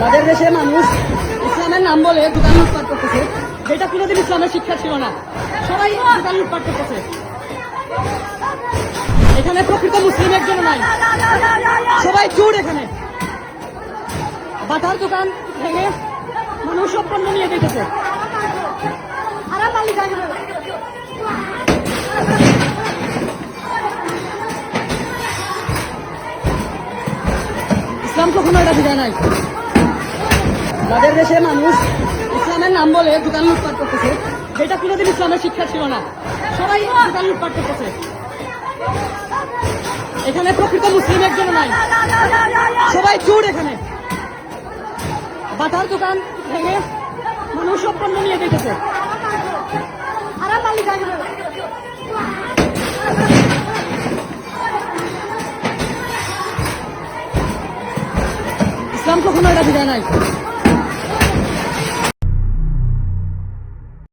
আমাদের দেশে মানুষ ইসলামের নাম বলে দোকান লুটপাট করতেছে, যেটা কোনোদিন ইসলামের শিক্ষা ছিল না। সবাই দোকান লুটপাট করতেছে। এখানে প্রকৃত মুসলিম একজন নাই। সবাই চোর এখানে। বাটার দোকান ভেঙে মানুষ সব পণ্য নিয়ে দিতেছে ইসলাম কখনো এটা বিদায় নাই। আমাদের দেশে মানুষ ইসলামের নাম বলে দোকান লুটপাট করতেছে। যেটা কোনোদিন ইসলামের শিক্ষা ছিল না। সবাই দোকান লুটপাট করতেছে। এখানে প্রকৃত মুসলিম একজন নাই। সবাই চোর এখানে। বাটার দোকান ভেঙে মানুষ সব পণ্য নিয়ে মালিক ইসলাম কখনো এটা বিদায় নাই।